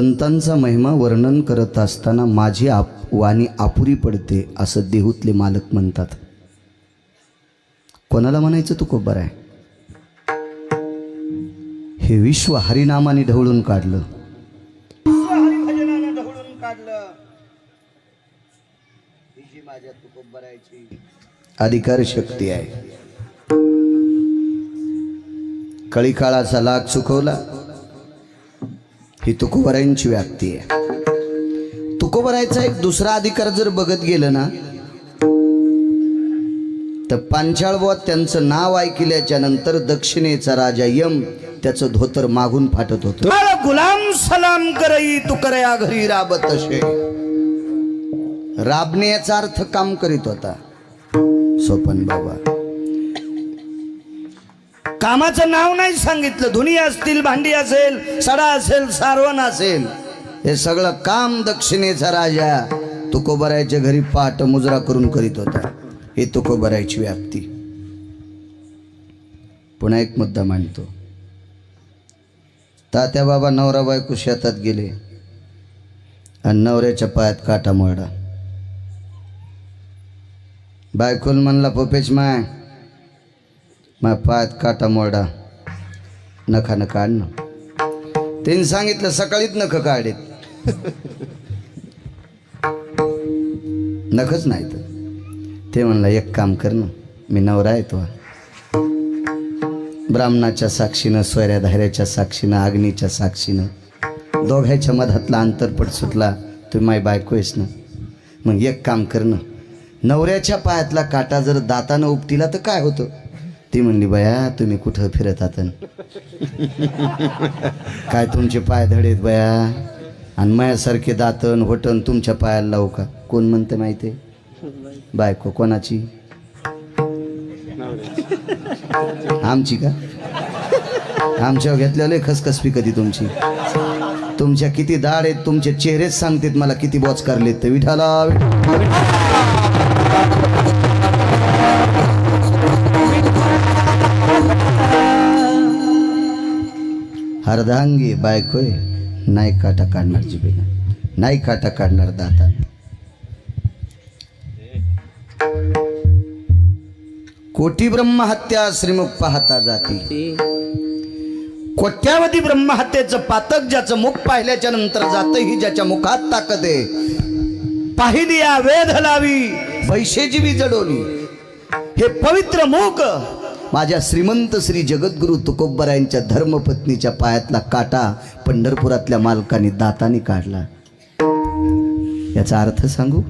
संतांचा महिमा वर्णन करत असताना माझी आप वाणी आपुरी पडते असं देहूतले मालक म्हणतात. कोणाला म्हणायचं तू कोबर आहे? हे विश्व हरिनामाने ढवळून काढलं. अधिकार शक्ती आहे. कळी काळाचा लाग चुकवला ही तुकोबरायांची व्याप्ती आहे. तुकोबरायचा एक दुसरा अधिकार जर बघत गेलं ना तर पांचाळबुवा त्यांचं नाव ऐकल्याच्या नंतर दक्षिणेचा राजा यम त्याचं धोतर मागून फाटत होतं. गुलाम सलाम करई तू करया घरी राबत असे. राबण्याचा अर्थ काम करीत होता. सोपन बाबा कामाचं नाव नाही सांगितलं. धुनी असतील भांडी असेल सडा असेल सारवण असेल. हे सगळं काम दक्षिणेचा राजा तुकोबरायच्या घरी पाठ मुजरा करून करीत होता. हे तुकोबरायची व्याप्ती. पुन्हा एक मुद्दा मांडतो. तात्या बाबा नवरा बायको शेतात गेले. आणि नवऱ्याच्या पायात काटा मोडा बायकोल म्हणला पोपेच माय मग पायात काटा मोडा नखानं काढणं त्यांनी सांगितलं सकाळीच नख काढेत. नखच नाही तर. ते म्हणलं एक काम कर ना मी नवरा आहे तो ब्राह्मणाच्या साक्षीनं सोयऱ्या धाऱ्याच्या साक्षीनं अग्नीच्या साक्षीनं दोघांच्या मधातला अंतरपट सुटला तुम्ही माय बायको आहेस ना. मग एक काम करणं नवऱ्याच्या पायातला काटा जर दातानं उपटीला तर काय होतं? ती म्हणली बया तुम्ही कुठं फिरत आहात? काय तुमचे पाय धडेत बया? आणि मायासारखे दातन होटन तुमच्या पायाला लावू का? कोण म्हणते माहिती बायको कोणाची? आमची का? आमच्यावर घेतलेलं खसखसपी कधी तुमची. तुमच्या किती दाड आहेत तुमचे चेहरेच सांगतात मला किती बॉच करलेत तर विठाला अर्धांगी बायकोय नाही काटा काढणार जिबेला नाही काटा काढणार दाताने कोटी ब्रह्महत्या श्रीमुख पाहता जाती. कोट्यावधी ब्रह्महत्येचं पातक ज्याचं मुख पाहिल्याच्या नंतर जातही ज्याच्या मुखात ताकद आहे. पाहिली या वेध लावी पैशेची जडोली. हे पवित्र मुख माझ्या श्रीमंत श्री जगद्गुरु तुकोबरायांच्या धर्मपत्नीच्या पायातला काटा पंढरपुरातल्या मालकाने दाताने काढला. याचा अर्थ सांगू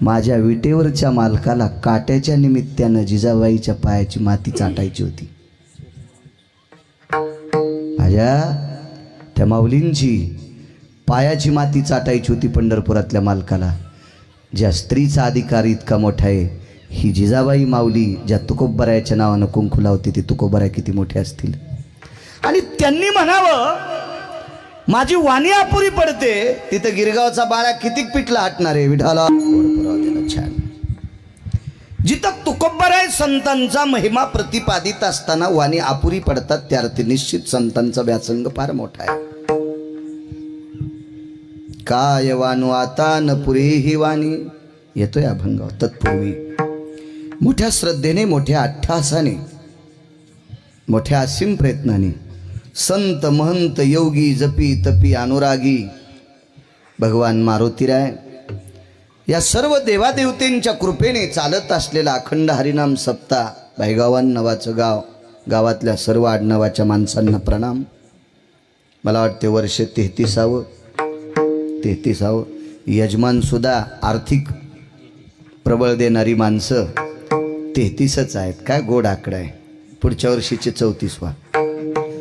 माझ्या विटेवरच्या मालकाला काट्याच्या निमित्तानं जिजाबाईच्या पायाची माती चाटायची होती. माझ्या त्या माऊलींची पायाची माती चाटायची होती पंढरपुरातल्या मालकाला. ज्या स्त्रीचा अधिकार इतका मोठा आहे ही जिजाबाई माऊली ज्या तुकोबरायाच्या नावानं कुंकू लावते ती तुकोबराय किती मोठे असतील? आणि त्यांनी म्हणावं माझी वाणी अपुरी पडते तिथं गिरगावचा बाळा कितीक पिठला आटणार आहे विठाला छान. जिथं तुकोबर संतांचा महिमा प्रतिपादित असताना वाणी अपुरी पडतात त्या अर्थी निश्चित संतांचा व्यासंग फार मोठा आहे. काय वाणू आता न पुरे ही वाणी? येतोय अभंग. तत्पूर्वी मोठ्या श्रद्धेने मोठ्या अट्ठासाने मोठ्या असीम प्रयत्नाने संत महंत योगी जपी तपी अनुरागी भगवान मारुतीराय या सर्व देवादेवतेंच्या कृपेने चालत असलेला अखंड हरिनाम सप्ता भाईगावान नावाचं गाव गावातल्या सर्व आडनावाच्या माणसांना प्रणाम. मला वाटते वर्ष तेहतीसावं तेहतीसावं. यजमानसुद्धा आर्थिक प्रबळ देणारी माणसं तेहतीसच आहेत. काय गोड आकडा आहे. पुढच्या वर्षीचे चौतीसवा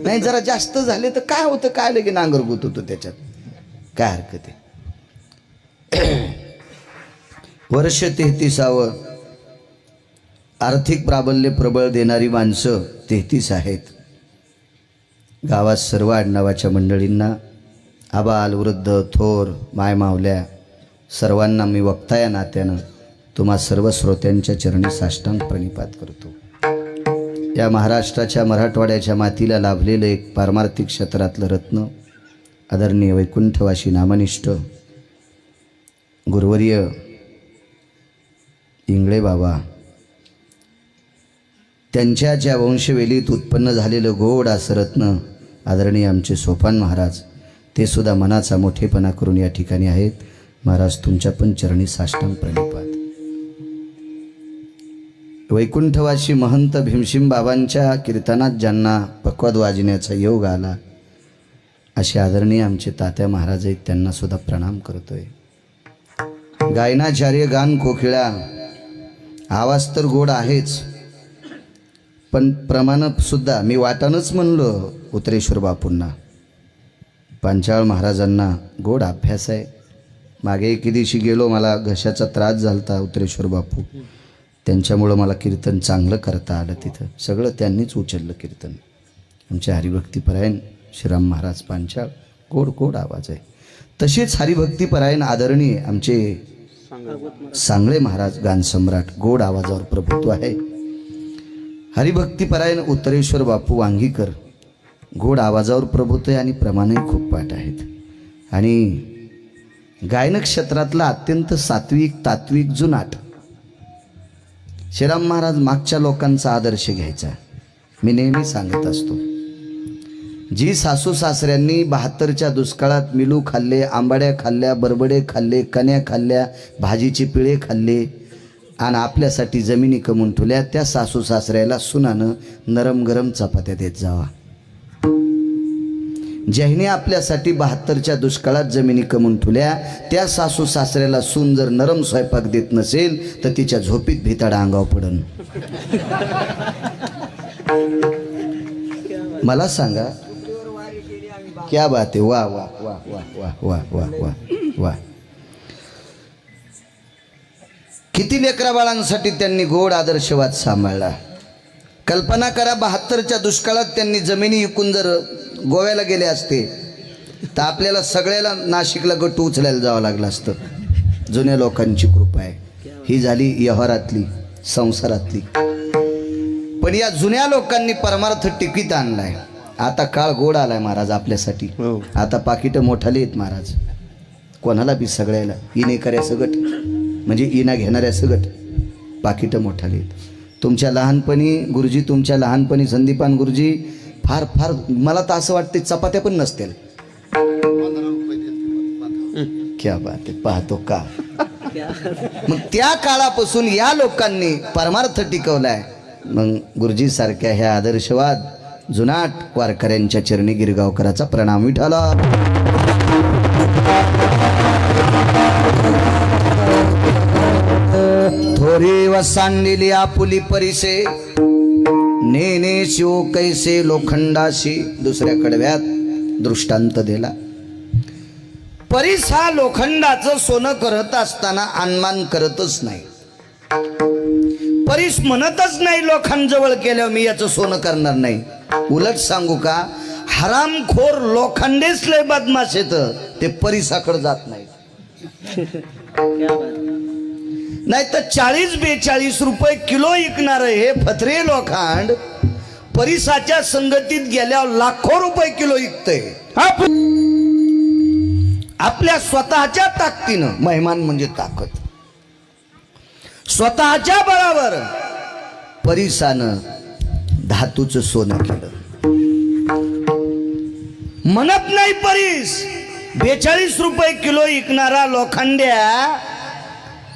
नाही जरा जास्त झाले तर काय होतं? काय लगे नांगरगुत होतो त्याच्यात? काय हरकत आहे? वर्ष तेहतीसावं. आर्थिक प्राबल्य प्रबळ देणारी माणसं तेहतीस आहेत. गावात सर्व आडनावाच्या मंडळींना आबाल वृद्ध थोर मायमावल्या सर्वांना मी वक्ता या नात्यानं तुम्हा सर्व श्रोत्यांच्या चरणी साष्टांग प्रणिपात करतो. या महाराष्ट्राच्या मराठवाड्याच्या मातीला लाभलेलं एक पारमार्थिक क्षेत्रातलं रत्न आदरणीय वैकुंठवासी नामनिष्ठ गुरुवर्य इंगळे बाबा. त्यांच्या ज्या वंशवेलीत उत्पन्न झालेलं गोड असं रत्न आदरणीय आमचे सोपान महाराज ते सुद्धा मनाचा मोठेपणा करून या ठिकाणी आहेत. महाराज तुमच्या पण चरणी साष्टांग प्रणिपात वैकुंठवासी महंत भीमसिंग बाबांच्या कीर्तनात ज्यांना पक्वाद वाजण्याचा योग आला असे आदरणीय आमचे तात्या महाराज आहेत त्यांना सुद्धा प्रणाम करतोय. गायनाचार्य गान कोकिळा आवाज तर गोड आहेच पण प्रमाणसुद्धा मी वाटानच म्हणलो उतरेश्वर बापूंना पांचाळ महाराजांना गोड अभ्यास आहे. मागे एके दिवशी गेलो मला घशाचा त्रास झाला होता उतरेश्वर बापू. त्यांच्यामुळं मला कीर्तन चांगलं करता आलं तिथं. सगळं त्यांनीच उचललं कीर्तन. आमचे हरिभक्तीपरायण श्रीराम महाराज पांचाळ गोड गोड आवाज आहे. तसेच हरिभक्तीपरायण आदरणीय आमचे सांगळे महाराज गानसम्राट गोड आवाजावर प्रभुत्व आहे. हरिभक्तीपरायण उत्तरेश्वर बापू वांगीकर गोड आवाजावर प्रभुत्व आहे आणि प्रमाणही खूप पाठ आहेत. आणि गायन क्षेत्रातला अत्यंत सात्विक तात्विक जुनाट श्रीराम महाराज मागच्या लोकांचा आदर्श घ्यायचा. मी नेहमी सांगत असतो. जी सासू सासऱ्यांनी बहात्तरच्या दुष्काळात मिलू खाल्ले आंबाड्या खाल्ल्या बरबडे खाल्ले कण्या खाल्ल्या भाजीचे पिळे खाल्ले आणि आपल्यासाठी जमिनी कमवून ठेवल्या त्या सासू सासऱ्याला सुनानं नरम गरम चपात्या देत जावा. ज्याने आपल्यासाठी बहात्तरच्या दुष्काळात जमिनी कमून ठुल्या त्या सासू सासऱ्याला सून जर नरम स्वयंपाक देत नसेल तर तिच्या झोपीत भिताडा अंगाव पडन. मला सांगा क्या बात आहे? वा वा वा वा वा वा वा वा वा. किती लेकरा बाळांसाठी त्यांनी गोड आदर्शवाद सांभाळला? कल्पना करा बहात्तरच्या दुष्काळात त्यांनी जमिनी विकून जर गोव्याला गेले असते. तर आपल्याला सगळ्याला नाशिकला गट्टू उचलायला जावं लागलं असतं. जुन्या लोकांची कृपा आहे. ही झाली व्यवहारातली संसारातली. पण या जुन्या लोकांनी परमार्थ टिकीत आणलाय. आता काळ गोड आलाय महाराज आपल्यासाठी. आता पाकिटं मोठाले आहेत महाराज. कोणाला बी सगळ्याला? इने कर्या सगट म्हणजे इना घेणाऱ्या सगट पाकिटं मोठाले आहेत. तुमच्या लहानपणी गुरुजी तुमच्या लहानपणी संदीपान गुरुजी फार फार मला तर असं वाटते चपात्या पण नसतील. क्या बात आहे पाहतो का? मग त्या काळापासून या लोकांनी परमार्थ टिकवलाय. मग गुरुजी सारख्या ह्या आदर्शवाद जुनाट वारकऱ्यांच्या चरणी गिरगावकराचा प्रणाम विठाला. थोरी वसांडिली आपुली परिसे नेने शिव कैसे लोखंडाशी? दुसऱ्या कडव्यात दृष्टांत दिला. परीस हा लोखंडाचं सोनं करत असताना अनमान करतच नाही. परीस म्हणतच नाही लोखंडजवळ केल्यावर मी याचं सोनं करणार नाही. उलट सांगू का हरामखोर लोखंडेच लय बदमाश येत ते परिसाकडे जात नाही नाही तर चाळीस बेचाळीस रुपये किलो विकणार हे फत्रे लोखंड परिसाच्या संगतीत गेल्यावर लाखो रुपये किलो विकतय. आपल्या स्वतःच्या ताकदीनं मेहमान म्हणजे ताकद. स्वतःच्या बळावर परिसानं धातूचं सोनं केलं. म्हणत नाही परीस बेचाळीस रुपये किलो विकणारा लोखंड्या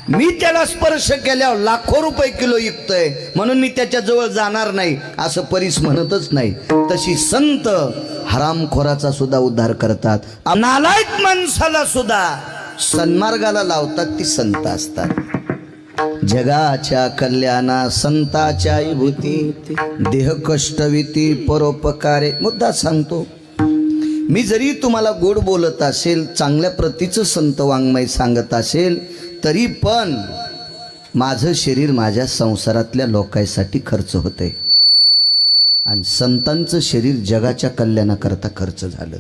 मी त्याला स्पर्श केल्यावर लाखो रुपये किलो विकतोय. म्हणून मी त्याच्याजवळ जाणार नाही असं परीस म्हणतच नाही. तशी संत हरामखोराचा सुद्धा उद्धार करतात. नालायक माणसाला सुद्धा सन्मार्गाला लावतात ती संत असतात. जगाच्या कल्याणा संताच्या विभूती देह कष्टविती परोपकारे. मुद्दा सांगतो मी जरी तुम्हाला गोड बोलत असेल चांगल्या प्रतीचं संत वाङ्मय सांगत असेल तरी पण माझं शरीर माझ्या संसारातल्या लोकांसाठी खर्च होते आणि संतांचं शरीर जगाच्या कल्याणाकरता खर्च झालं.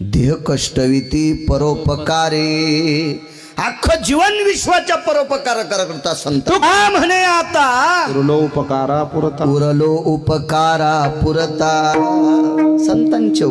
देह कष्टविती परोपकारे. अख्खं जीवन विश्वाच्या परोपकार करता संत म्हणे आता? उरलो उपकारा पुरता. उरलो उपकारा पुरता. संतांचे